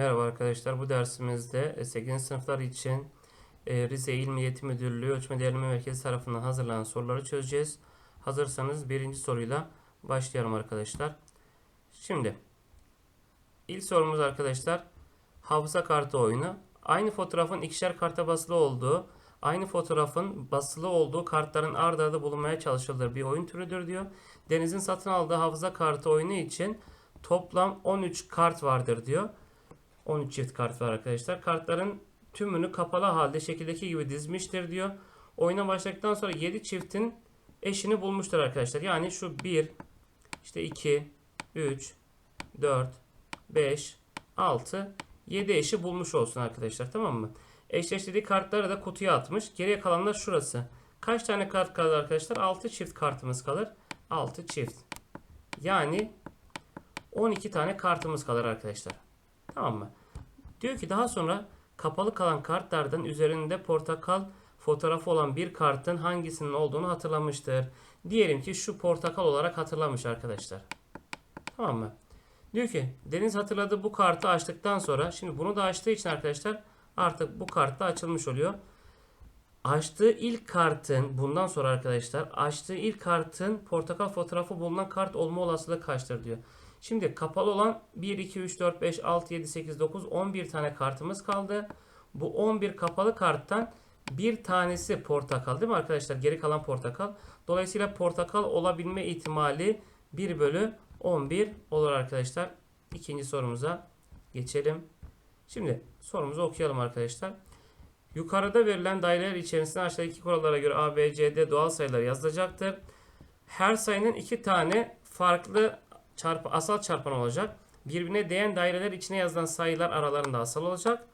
Merhaba arkadaşlar. Bu dersimizde 8. sınıflar için e, Rize İl Milli Eğitim Müdürlüğü Ölçme Değerleme Merkezi tarafından hazırlanan soruları çözeceğiz. Hazırsanız birinci soruyla başlayalım arkadaşlar. Şimdi ilk sorumuz arkadaşlar hafıza kartı oyunu. Aynı fotoğrafın ikişer karta basılı olduğu, aynı fotoğrafın basılı olduğu kartların ard arda bulunmaya çalışılır bir oyun türüdür diyor. Deniz'in satın aldığı hafıza kartı oyunu için toplam 13 kart vardır diyor. 13 çift kart var arkadaşlar. Kartların tümünü kapalı halde şekildeki gibi dizmiştir diyor. Oyuna başladıktan sonra 7 çiftin eşini bulmuştur arkadaşlar. Yani şu 1, işte 2, 3, 4, 5, 6, 7 eşi bulmuş olsun arkadaşlar. Tamam mı? Eşleştirdiği kartları da kutuya atmış. Geriye kalanlar şurası. Kaç tane kart kalır arkadaşlar? 6 çift kartımız kalır. 6 çift. Yani 12 tane kartımız kalır arkadaşlar. Tamam mı? Diyor ki daha sonra kapalı kalan kartlardan üzerinde portakal fotoğrafı olan bir kartın hangisinin olduğunu hatırlamıştır. Diyelim ki şu portakal olarak hatırlamış arkadaşlar. Tamam mı? Diyor ki Deniz hatırladı bu kartı açtıktan sonra şimdi bunu da açtığı için arkadaşlar artık bu kart da açılmış oluyor. Açtığı ilk kartın bundan sonra arkadaşlar açtığı ilk kartın portakal fotoğrafı bulunan kart olma olasılığı kaçtır diyor. Şimdi kapalı olan 1, 2, 3, 4, 5, 6, 7, 8, 9, 11 tane kartımız kaldı. Bu 11 kapalı karttan bir tanesi portakal değil mi arkadaşlar? Geri kalan portakal. Dolayısıyla portakal olabilme ihtimali 1 bölü 11 olur arkadaşlar. İkinci sorumuza geçelim. Şimdi sorumuzu okuyalım arkadaşlar. Yukarıda verilen daireler içerisinde aşağıdaki kurallara göre A, B, C, D doğal sayılar yazılacaktır. Her sayının iki tane farklı çarpı, asal çarpan olacak. Birbirine değen daireler içine yazılan sayılar aralarında asal olacak.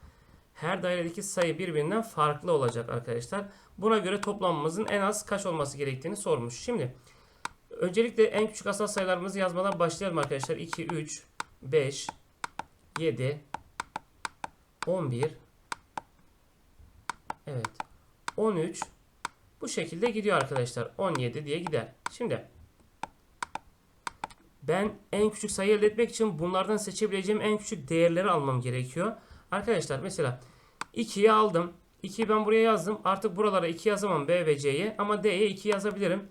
Her dairedeki sayı birbirinden farklı olacak arkadaşlar. Buna göre toplamımızın en az kaç olması gerektiğini sormuş. Şimdi öncelikle en küçük asal sayılarımızı yazmadan başlayalım arkadaşlar. 2, 3, 5, 7, 11, evet 13 bu şekilde gidiyor arkadaşlar. 17 diye gider. Şimdi ben en küçük sayı elde etmek için bunlardan seçebileceğim en küçük değerleri almam gerekiyor. Arkadaşlar mesela 2'yi aldım. 2'yi ben buraya yazdım. Artık buralara 2 yazamam B ve C'ye ama D'ye 2 yazabilirim.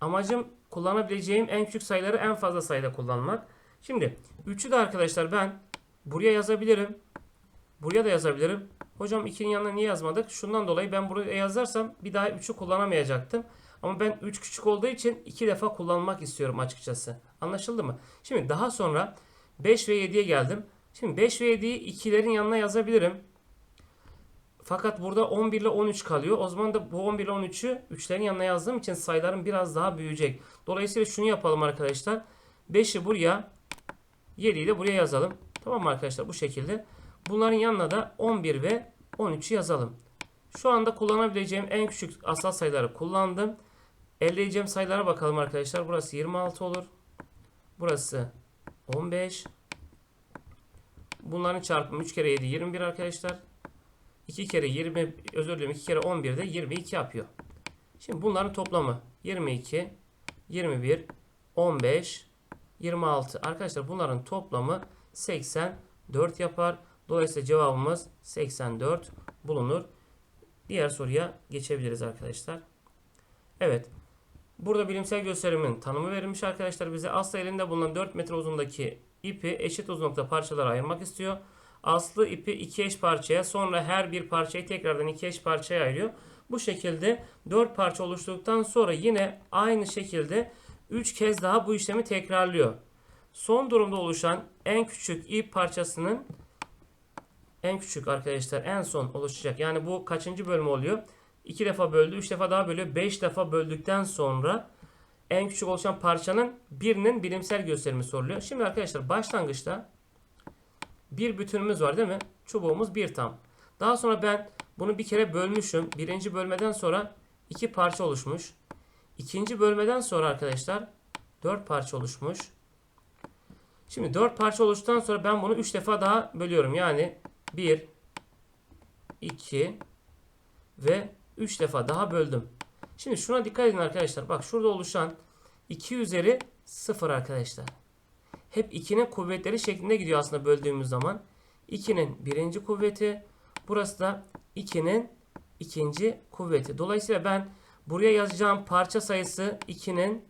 Amacım kullanabileceğim en küçük sayıları en fazla sayıda kullanmak. Şimdi 3'ü de arkadaşlar ben buraya yazabilirim. Buraya da yazabilirim. Hocam 2'nin yanına niye yazmadık? Şundan dolayı ben buraya yazarsam bir daha 3'ü kullanamayacaktım. Ama ben 3 küçük olduğu için 2 defa kullanmak istiyorum açıkçası. Anlaşıldı mı? Şimdi daha sonra 5 ve 7'ye geldim. Şimdi 5 ve 7'yi 2'lerin yanına yazabilirim. Fakat burada 11 ile 13 kalıyor. O zaman da bu 11 ile 13'ü 3'lerin yanına yazdığım için sayılarım biraz daha büyüyecek. Dolayısıyla şunu yapalım arkadaşlar. 5'i buraya 7'yi de buraya yazalım. Tamam mı arkadaşlar? Bu şekilde. Bunların yanına da 11 ve 13'ü yazalım. Şu anda kullanabileceğim en küçük asal sayıları kullandım. Elde edeceğim sayılara bakalım arkadaşlar. Burası 26 olur. Burası 15. Bunların çarpımı 3 kere 7 21 arkadaşlar. 2 kere 20 özür dilerim 2 kere 11 de 22 yapıyor. Şimdi bunların toplamı 22, 21, 15, 26. Arkadaşlar bunların toplamı 84 yapar. Dolayısıyla cevabımız 84 bulunur. Diğer soruya geçebiliriz arkadaşlar. Evet. Burada bilimsel gösterimin tanımı verilmiş arkadaşlar bize. Aslı elinde bulunan 4 metre uzundaki ipi eşit uzunlukta parçalara ayırmak istiyor. Aslı ipi iki eş parçaya sonra her bir parçayı tekrardan iki eş parçaya ayırıyor. Bu şekilde 4 parça oluşturduktan sonra yine aynı şekilde 3 kez daha bu işlemi tekrarlıyor. Son durumda oluşan en küçük ip parçasının en küçük arkadaşlar en son oluşacak. Yani bu kaçıncı bölüm oluyor? 2 defa böldü, 3 defa daha bölüyor. 5 defa böldükten sonra en küçük oluşan parçanın birinin bilimsel gösterimi soruluyor. Şimdi arkadaşlar başlangıçta bir bütünümüz var değil mi? Çubuğumuz bir tam. Daha sonra ben bunu bir kere bölmüşüm. Birinci bölmeden sonra iki parça oluşmuş. İkinci bölmeden sonra arkadaşlar dört parça oluşmuş. Şimdi dört parça oluştuktan sonra ben bunu üç defa daha bölüyorum. Yani bir, iki ve 3 defa daha böldüm. Şimdi şuna dikkat edin arkadaşlar. Bak şurada oluşan 2 üzeri 0 arkadaşlar. Hep 2'nin kuvvetleri şeklinde gidiyor aslında böldüğümüz zaman. 2'nin birinci kuvveti. Burası da 2'nin ikinci kuvveti. Dolayısıyla ben buraya yazacağım parça sayısı 2'nin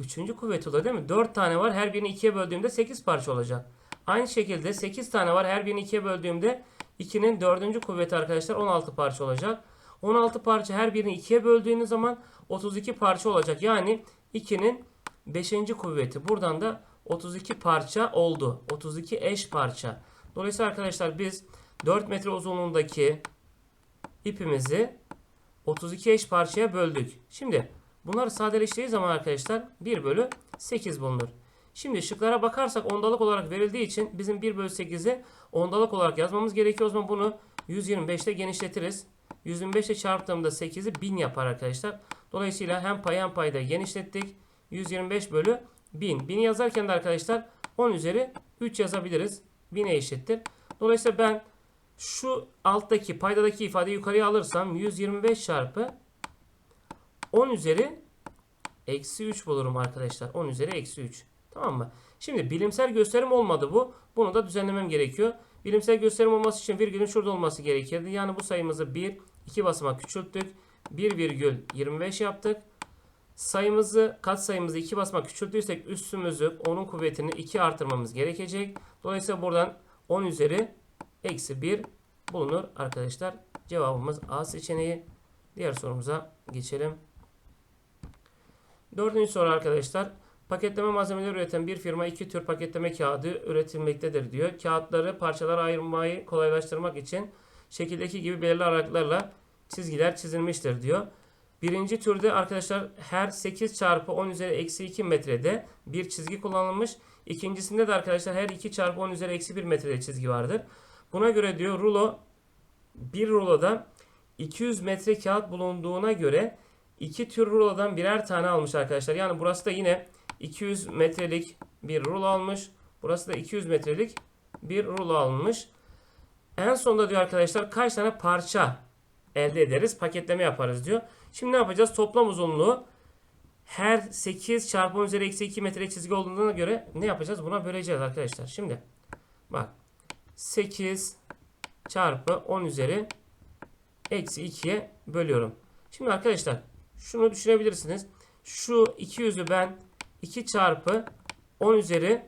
üçüncü kuvveti oluyor değil mi? 4 tane var. Her birini 2'ye böldüğümde 8 parça olacak. Aynı şekilde 8 tane var. Her birini 2'ye böldüğümde 2'nin dördüncü kuvveti arkadaşlar 16 parça olacak. 16 parça her birini 2'ye böldüğünüz zaman 32 parça olacak. Yani 2'nin 5. kuvveti. Buradan da 32 parça oldu. 32 eş parça. Dolayısıyla arkadaşlar biz 4 metre uzunluğundaki ipimizi 32 eş parçaya böldük. Şimdi bunları sadeleştirdiği zaman arkadaşlar 1 bölü 8 bulunur. Şimdi şıklara bakarsak ondalık olarak verildiği için bizim 1 bölü 8'i ondalık olarak yazmamız gerekiyor. O zaman bunu 125 ile genişletiriz. 125 ile çarptığımda 8'i 1000 yapar arkadaşlar. Dolayısıyla hem pay hem payda genişlettik. 125 bölü 1000. 1000'i yazarken de arkadaşlar 10 üzeri 3 yazabiliriz. 1000'e eşittir. Dolayısıyla ben şu alttaki paydadaki ifadeyi yukarıya alırsam 125 çarpı 10 üzeri eksi 3 bulurum arkadaşlar. 10 üzeri eksi 3. Tamam mı? Şimdi bilimsel gösterim olmadı bu. Bunu da düzenlemem gerekiyor. Bilimsel gösterim olması için virgülün şurada olması gerekirdi. Yani bu sayımızı 1, 2 basamak küçülttük. 1 virgül 25 yaptık. Sayımızı, kat sayımızı 2 basamak küçülttüysek üstümüzü onun kuvvetini 2 artırmamız gerekecek. Dolayısıyla buradan 10 üzeri eksi 1 bulunur arkadaşlar. Cevabımız A seçeneği. Diğer sorumuza geçelim. Dördüncü soru arkadaşlar. Paketleme malzemeleri üreten bir firma iki tür paketleme kağıdı üretilmektedir diyor. Kağıtları parçalara ayırmayı kolaylaştırmak için şekildeki gibi belirli aralıklarla çizgiler çizilmiştir diyor. Birinci türde arkadaşlar her 8 çarpı 10 üzeri eksi 2 metrede bir çizgi kullanılmış. İkincisinde de arkadaşlar her 2 çarpı 10 üzeri eksi 1 metrede çizgi vardır. Buna göre diyor rulo bir ruloda 200 metre kağıt bulunduğuna göre iki tür rulodan birer tane almış arkadaşlar. Yani burası da yine 200 metrelik bir rulo almış. Burası da 200 metrelik bir rulo almış. En sonunda diyor arkadaşlar kaç tane parça elde ederiz? Paketleme yaparız diyor. Şimdi ne yapacağız? Toplam uzunluğu her 8 çarpı 10 üzeri eksi 2 metre çizgi olduğuna göre ne yapacağız? Buna böleceğiz arkadaşlar. Şimdi bak 8 çarpı 10 üzeri eksi 2'ye bölüyorum. Şimdi arkadaşlar şunu düşünebilirsiniz. Şu 200'ü ben 2 çarpı 10 üzeri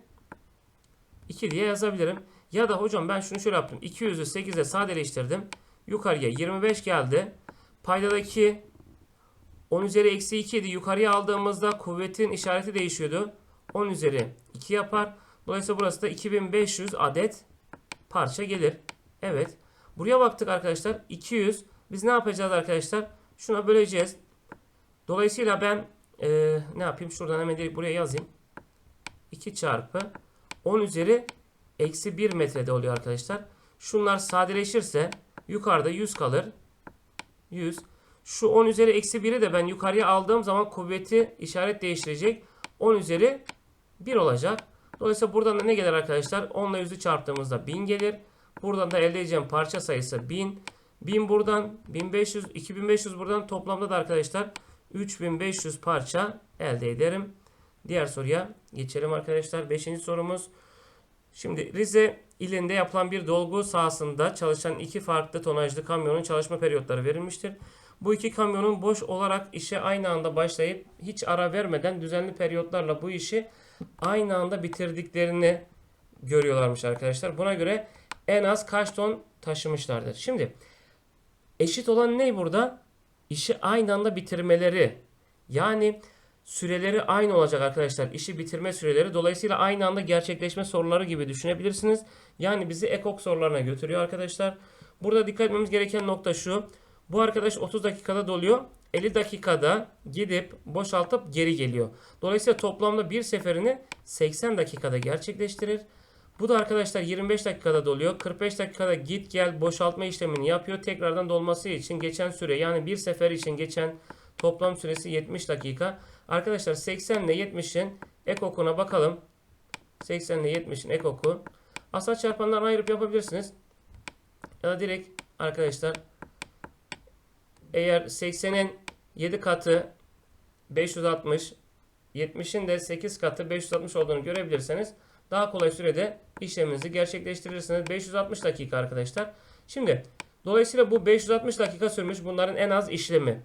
2 diye yazabilirim. Ya da hocam ben şunu şöyle yaptım. 200'ü 8'e sadeleştirdim. Yukarıya 25 geldi. Paydadaki 10 üzeri eksi 2 idi. Yukarıya aldığımızda kuvvetin işareti değişiyordu. 10 üzeri 2 yapar. Dolayısıyla burası da 2500 adet parça gelir. Evet. Buraya baktık arkadaşlar. 200. Biz ne yapacağız arkadaşlar? Şuna böleceğiz. Dolayısıyla ben e, ne yapayım? Şuradan hemen buraya yazayım. 2 çarpı 10 üzeri eksi 1 metrede oluyor arkadaşlar. Şunlar sadeleşirse yukarıda 100 kalır. 100. Şu 10 üzeri eksi 1'i de ben yukarıya aldığım zaman kuvveti işaret değiştirecek. 10 üzeri 1 olacak. Dolayısıyla buradan da ne gelir arkadaşlar? 10 ile 100'ü çarptığımızda 1000 gelir. Buradan da elde edeceğim parça sayısı 1000. 1000 buradan 1500 2500 buradan toplamda da arkadaşlar 3500 parça elde ederim. Diğer soruya geçelim arkadaşlar. 5. sorumuz. Şimdi Rize ilinde yapılan bir dolgu sahasında çalışan iki farklı tonajlı kamyonun çalışma periyotları verilmiştir. Bu iki kamyonun boş olarak işe aynı anda başlayıp hiç ara vermeden düzenli periyotlarla bu işi aynı anda bitirdiklerini görüyorlarmış arkadaşlar. Buna göre en az kaç ton taşımışlardır. Şimdi eşit olan ne burada? İşi aynı anda bitirmeleri. Yani süreleri aynı olacak arkadaşlar. İşi bitirme süreleri. Dolayısıyla aynı anda gerçekleşme soruları gibi düşünebilirsiniz. Yani bizi ekok sorularına götürüyor arkadaşlar. Burada dikkat etmemiz gereken nokta şu. Bu arkadaş 30 dakikada doluyor. 50 dakikada gidip boşaltıp geri geliyor. Dolayısıyla toplamda bir seferini 80 dakikada gerçekleştirir. Bu da arkadaşlar 25 dakikada doluyor. 45 dakikada git gel boşaltma işlemini yapıyor. Tekrardan dolması için geçen süre yani bir sefer için geçen toplam süresi 70 dakika. Arkadaşlar 80 ile 70'in ekokuna bakalım. 80 ile 70'in ekoku. Asal çarpanlarını ayırıp yapabilirsiniz. Ya da direkt arkadaşlar eğer 80'in 7 katı 560 70'in de 8 katı 560 olduğunu görebilirseniz daha kolay sürede işleminizi gerçekleştirirsiniz. 560 dakika arkadaşlar. Şimdi dolayısıyla bu 560 dakika sürmüş bunların en az işlemi.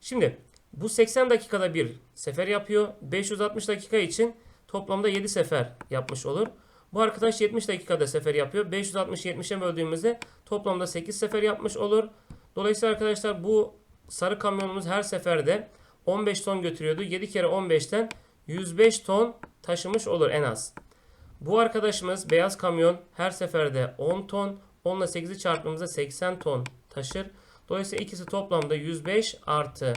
Şimdi bu 80 dakikada bir sefer yapıyor. 560 dakika için toplamda 7 sefer yapmış olur. Bu arkadaş 70 dakikada sefer yapıyor. 560 70'e böldüğümüzde toplamda 8 sefer yapmış olur. Dolayısıyla arkadaşlar bu sarı kamyonumuz her seferde 15 ton götürüyordu. 7 kere 15'ten 105 ton taşımış olur en az. Bu arkadaşımız beyaz kamyon her seferde 10 ton, 10 ile 8'i çarptığımızda 80 ton taşır. Dolayısıyla ikisi toplamda 105 artı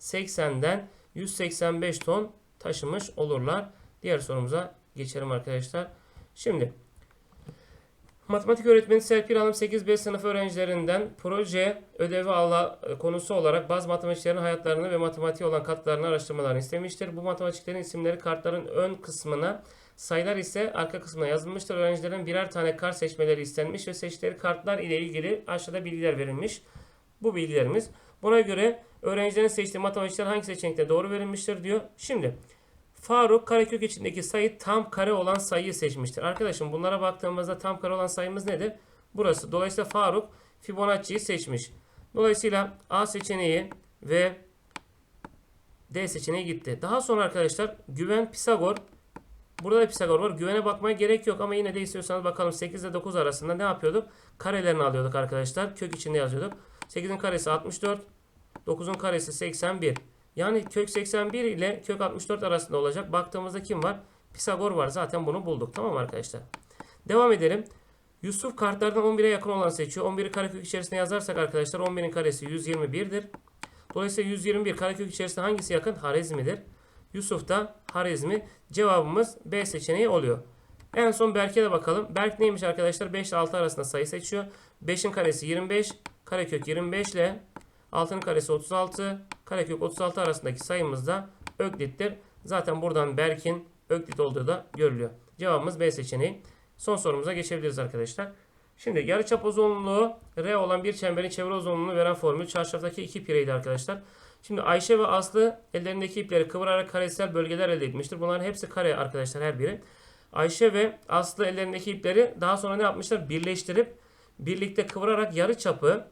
80'den 185 ton taşımış olurlar. Diğer sorumuza geçelim arkadaşlar. Şimdi Matematik öğretmeni Serpil Hanım 8B sınıf öğrencilerinden proje ödevi ala konusu olarak bazı matematikçilerin hayatlarını ve matematiğe olan katkılarını araştırmalarını istemiştir. Bu matematikçilerin isimleri kartların ön kısmına, sayılar ise arka kısmına yazılmıştır. Öğrencilerin birer tane kart seçmeleri istenmiş ve seçtikleri kartlar ile ilgili aşağıda bilgiler verilmiş. Bu bilgilerimiz. Buna göre öğrencilerin seçtiği matematikçiler hangi seçenekte doğru verilmiştir diyor. Şimdi Faruk karekök içindeki sayı tam kare olan sayıyı seçmiştir. Arkadaşım bunlara baktığımızda tam kare olan sayımız nedir? Burası. Dolayısıyla Faruk Fibonacci'yi seçmiş. Dolayısıyla A seçeneği ve D seçeneği gitti. Daha sonra arkadaşlar güven Pisagor. Burada da Pisagor var. Güvene bakmaya gerek yok ama yine de istiyorsanız bakalım 8 ile 9 arasında ne yapıyorduk? Karelerini alıyorduk arkadaşlar. Kök içinde yazıyorduk. 8'in karesi 64. 9'un karesi 81. Yani kök 81 ile kök 64 arasında olacak. Baktığımızda kim var? Pisagor var. Zaten bunu bulduk. Tamam arkadaşlar? Devam edelim. Yusuf kartlardan 11'e yakın olanı seçiyor. 11'i karekök içerisine yazarsak arkadaşlar 11'in karesi 121'dir. Dolayısıyla 121 karekök içerisinde hangisi yakın? Harizmi'dir. Yusuf da Harizmi. Cevabımız B seçeneği oluyor. En son Berk'e de bakalım. Berk neymiş arkadaşlar? 5 ile 6 arasında sayı seçiyor. 5'in karesi 25. Karekök 25 ile 6'nın karesi 36. Karekök 36 arasındaki sayımız da Öklit'tir. Zaten buradan Berk'in Öklit olduğu da görülüyor. Cevabımız B seçeneği. Son sorumuza geçebiliriz arkadaşlar. Şimdi yarıçap uzunluğu R olan bir çemberin çevre uzunluğunu veren formül çarşaftaki iki pireydi arkadaşlar. Şimdi Ayşe ve Aslı ellerindeki ipleri kıvırarak karesel bölgeler elde etmiştir. Bunların hepsi kare arkadaşlar her biri. Ayşe ve Aslı ellerindeki ipleri daha sonra ne yapmışlar? Birleştirip birlikte kıvırarak yarı çapı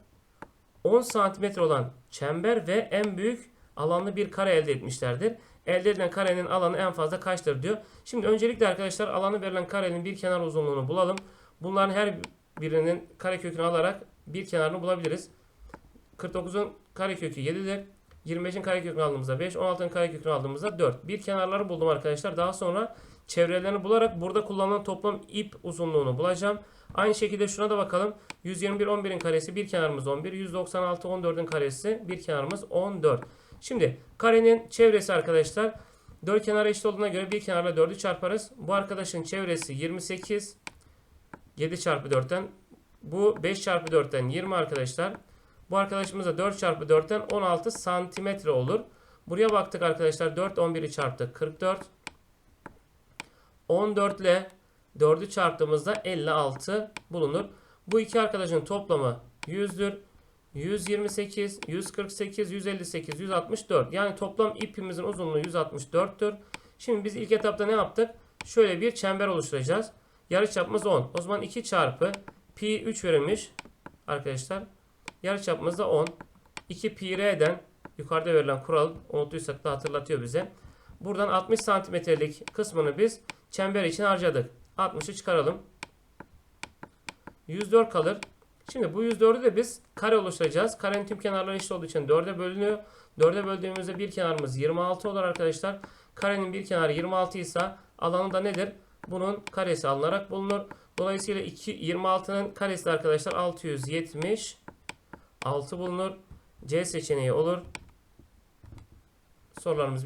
10 santimetre olan çember ve en büyük alanlı bir kare elde etmişlerdir. Elde edilen karenin alanı en fazla kaçtır diyor. Şimdi öncelikle arkadaşlar alanı verilen karenin bir kenar uzunluğunu bulalım. Bunların her birinin karekökünü alarak bir kenarını bulabiliriz. 49'un karekökü 7'dir. 25'in karekökünü aldığımızda 5, 16'ın karekökünü aldığımızda 4. Bir kenarları buldum arkadaşlar. Daha sonra çevrelerini bularak burada kullanılan toplam ip uzunluğunu bulacağım. Aynı şekilde şuna da bakalım. 121 11'in karesi bir kenarımız 11. 196 14'ün karesi bir kenarımız 14. Şimdi karenin çevresi arkadaşlar 4 kenara eşit olduğuna göre bir kenarla 4'ü çarparız. Bu arkadaşın çevresi 28. 7 çarpı 4'ten bu 5 çarpı 4'ten 20 arkadaşlar. Bu arkadaşımız da 4 çarpı 4'ten 16 santimetre olur. Buraya baktık arkadaşlar 4 11'i çarptık 44. 14 ile 4'ü çarptığımızda 56 bulunur. Bu iki arkadaşın toplamı 100'dür. 128, 148, 158, 164. Yani toplam ipimizin uzunluğu 164'tür. Şimdi biz ilk etapta ne yaptık? Şöyle bir çember oluşturacağız. Yarıçapımız 10. O zaman 2 çarpı pi 3 verilmiş arkadaşlar. Yarıçapımız da 10. 2 pi r'den yukarıda verilen kural unuttuysak da hatırlatıyor bize. Buradan 60 santimetrelik kısmını biz çember için harcadık. 60'ı çıkaralım. 104 kalır. Şimdi bu 104'ü de biz kare oluşturacağız. Karenin tüm kenarları eşit olduğu için 4'e bölünüyor. 4'e böldüğümüzde bir kenarımız 26 olur arkadaşlar. Karenin bir kenarı 26 ise alanı da nedir? Bunun karesi alınarak bulunur. Dolayısıyla 2, 26'nın karesi arkadaşlar 670 6 bulunur. C seçeneği olur. Sorularımız